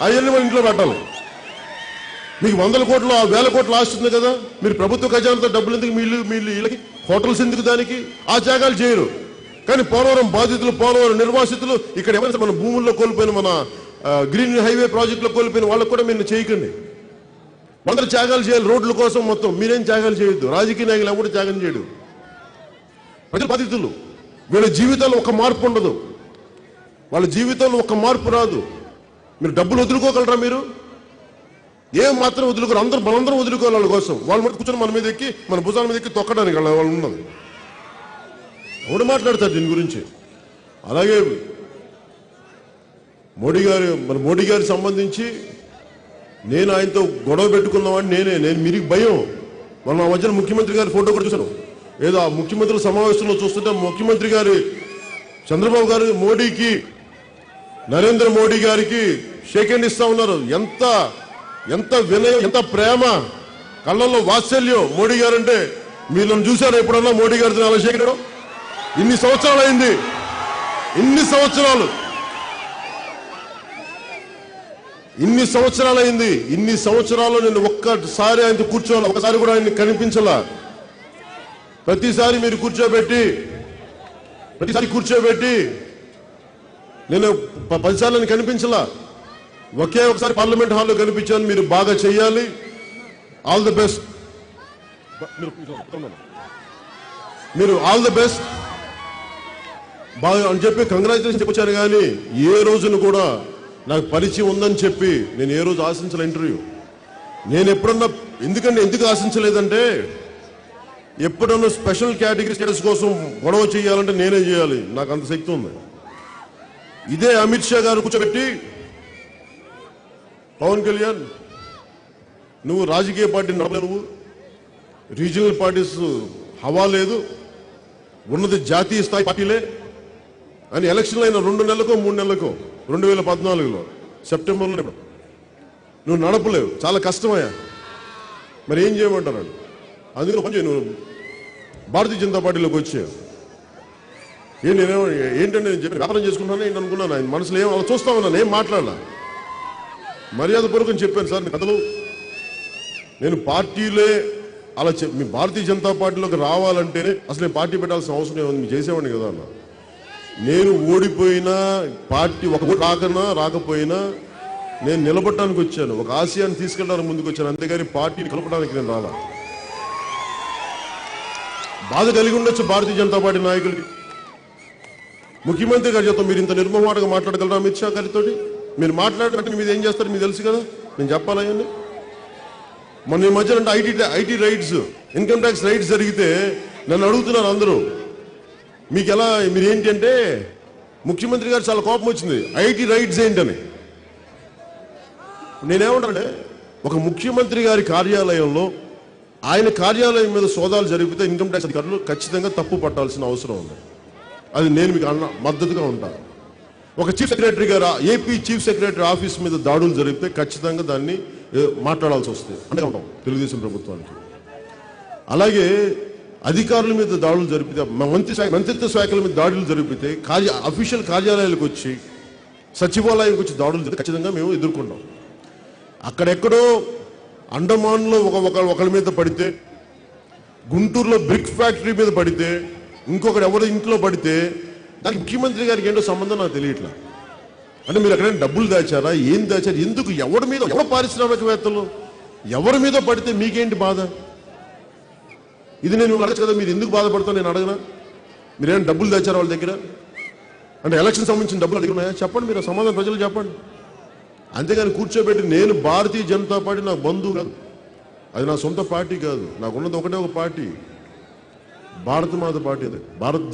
అవన్నీ మన ఇంట్లో పెట్టాలి. మీకు వందల కోట్లు ఆ వేల కోట్లు ఆస్తుంది కదా. మీరు ప్రభుత్వ ఖజానాతో డబ్బులు ఎందుకు మీళ్ళు మీళ్ళు వీళ్ళకి? హోటల్స్ ఎందుకు దానికి? ఆ త్యాగాలు చేయరు. కానీ పోలవరం బాధితులు పోలవరం నిర్వాసితులు ఇక్కడ ఎవరైనా మన భూముల్లో కోల్పోయిన మన గ్రీన్ హైవే ప్రాజెక్టులో కోల్పోయిన వాళ్ళకు కూడా మీరు చేయకండి. వందలు త్యాగాలు చేయాలి. రోడ్ల కోసం మొత్తం మీరేం త్యాగాలు చేయొద్దు. రాజకీయ నాయకులు ఎవరు త్యాగం చేయడు. ప్రజల బాధితులు. వీళ్ళ జీవితాలు ఒక మార్పు ఉండదు. వాళ్ళ జీవితంలో ఒక మార్పు రాదు. మీరు డబ్బులు వదులుకోగలరా మీరు? ఏం మాత్రం వదులుకోరు అందరూ మనందరం వదులుకోవాలి వాళ్ళ కోసం. వాళ్ళు మటు కూర్చొని మన మీద ఎక్కి మన భుజాల మీద ఎక్కి తొక్కడానికి వాళ్ళు ఉన్నది. ఎవడు మాట్లాడతారు దీని గురించి? అలాగే మోడీ గారు మన మోడీ గారికి సంబంధించి నేను ఆయనతో గొడవ పెట్టుకున్నామని నేనే. నేను మీకు భయం. మనం ఆ మధ్యన ముఖ్యమంత్రి గారి ఫోటో కూడా చూశాను ఏదో ఆ ముఖ్యమంత్రుల సమావేశంలో చూస్తుంటే ముఖ్యమంత్రి గారి చంద్రబాబు గారు మోడీకి నరేంద్ర మోడీ గారికి షేక్ హ్యాండ్ ఇస్తా ఉన్నారు. ఎంత ఎంత వినయం ఎంత ప్రేమ. కళ్ళల్లో వాత్సల్యం మోడీ గారు అంటే మీరు నన్ను చూశారు ఎప్పుడన్నా మోడీ గారితో అలా షేక్ ఇన్ని సంవత్సరాలు అయింది. ఇన్ని సంవత్సరాలు. ఇన్ని సంవత్సరాలు అయింది. ఇన్ని సంవత్సరాలు నేను ఒక్కసారి ఆయనతో కూర్చోవాలి? ఒకసారి కూడా ఆయన కనిపించలా? ప్రతిసారి మీరు కూర్చోబెట్టి ప్రతిసారి కూర్చోబెట్టి నేను ప- పదిసార్లు నేను కనిపించలా. ఒకే ఒకసారి పార్లమెంట్ హాల్లో కనిపించాను మీరు బాగా చెయ్యాలి. ఆల్ ది బెస్ట్ మీరు ఆల్ ది బెస్ట్ బాగా అని చెప్పి కంగ్రాచులేషన్ చెప్పొచ్చాను కానీ ఏ రోజును కూడా నాకు పరిచయం ఉందని చెప్పి నేను ఏ రోజు ఆశించలే ఇంటర్వ్యూ నేను ఎప్పుడన్నా ఎందుకంటే ఎందుకు ఆశించలేదంటే ఎప్పుడన్నా స్పెషల్ కేటగిరీ స్టేటస్ కోసం గొడవ చేయాలంటే నేనే చేయాలి. నాకు అంత శక్తి ఉంది. ఇదే అమిత్ షా గారు కూర్చోబెట్టి. పవన్ కళ్యాణ్ నువ్వు రాజకీయ పార్టీ నడపలేవు రీజనల్ పార్టీస్ హవా లేదు. ఉన్నది జాతీయ స్థాయి పార్టీలే. అని ఎలక్షన్లు అయిన రెండు నెలలకో మూడు నెలలకో రెండు వేల పద్నాలుగులో సెప్టెంబర్లో ఇప్పుడు. నువ్వు నడపలేవు. చాలా కష్టమయ్యా. మరి ఏం చేయమంటారు? అందుకని కొంచెం నువ్వు భారతీయ జనతా పార్టీలోకి వచ్చావు ఏం నేనేమో ఏంటంటే నేను చెప్పి వ్యాపారం చేసుకుంటాను ఏంటి అనుకున్నాను ఆయన? మనసులో ఏం అలా చూస్తా ఉన్నాను ఏం మాట్లాడలా? మర్యాద పూర్వకం చెప్పాను సార్ మీ కథలు. నేను పార్టీలే అలా చెప్ మీ భారతీయ జనతా పార్టీలోకి రావాలంటేనే అసలు నేను పార్టీ పెట్టాల్సిన అవసరం ఏముంది? మీరు చేసేవాడిని కదా అన్న. నేను ఓడిపోయినా పార్టీ ఒక రాకనా రాకపోయినా నేను నిలబడటానికి వచ్చాను. ఒక ఆశయాన్ని తీసుకెళ్ళడానికి ముందుకు వచ్చాను. అంతేగాని పార్టీని కలపడానికి నేను రాలా. బాధ కలిగి ఉండొచ్చు భారతీయ జనతా పార్టీ నాయకులకి. ముఖ్యమంత్రి గారి చేత మీరు ఇంత నిర్మమాటగా మాట్లాడగలరా అమిత్ షా గారితో మీరు మాట్లాడినట్టు మీరు ఏం చేస్తారు మీకు తెలుసు కదా? నేను చెప్పాలా అవన్నీ మొన్న ఈ మధ్యన అంటే IT IT raids income tax raids జరిగితే నన్ను అడుగుతున్నారు అందరూ. మీకు ఎలా మీరు ఏంటంటే అంటే ముఖ్యమంత్రి గారు చాలా కోపం వచ్చింది. ఐటీ రైట్స్ ఏంటని. నేనేమంటానంటే ఒక ముఖ్యమంత్రి గారి కార్యాలయంలో ఆయన కార్యాలయం మీద సోదాలు జరిపితే ఇన్కమ్ ట్యాక్స్ అధికారులు ఖచ్చితంగా తప్పు పట్టాల్సిన అవసరం ఉంది. అది నేను మీకు అన్న మద్దతుగా ఉంటాను ఒక చీఫ్ సెక్రటరీ గారు ఏపీ చీఫ్ సెక్రటరీ ఆఫీస్ మీద దాడులు జరిగితే ఖచ్చితంగా దాన్ని మాట్లాడాల్సి వస్తుంది. అంటే ఉంటాం తెలుగుదేశం ప్రభుత్వానికి. అలాగే అధికారుల మీద దాడులు జరిపితే మంత్రి మంత్రిత్వ శాఖల మీద దాడులు జరిపితే కార్య అఫీషియల్ కార్యాలయాలకు వచ్చి సచివాలయానికి వచ్చి దాడులు జరిగితే ఖచ్చితంగా మేము ఎదుర్కొంటాం. అక్కడెక్కడో అండమాన్లో ఒక ఒక ఒకరి మీద పడితే గుంటూరులో బ్రిక్ ఫ్యాక్టరీ మీద పడితే ఇంకొకటి ఎవరు ఇంట్లో పడితే దానికి ముఖ్యమంత్రి గారికి ఏంటో సంబంధం నాకు తెలియట్లా. అంటే మీరు ఎక్కడైనా డబ్బులు దాచారా? ఏం దాచారు? ఎందుకు ఎవరి మీద ఎవరు పారిశ్రామికవేత్తలు? ఎవరి మీద పడితే మీకేంటి బాధ? ఇది నేను అడగచ్చు కదా మీరు ఎందుకు బాధపడతాను నేను అడగనా? మీరేమైనా డబ్బులు దాచారా వాళ్ళ దగ్గర? అంటే ఎలక్షన్ సంబంధించిన డబ్బులు అడిగినాయా చెప్పండి మీరు సమాధానం ప్రజలు చెప్పండి. అంతేగాని కూర్చోబెట్టి నేను భారతీయ జనతా పార్టీ నాకు బంధువు కాదు. అది నా సొంత పార్టీ కాదు. నాకున్నది ఒకటే ఒక పార్టీ. భారత మాత పార్టీ అది భారత్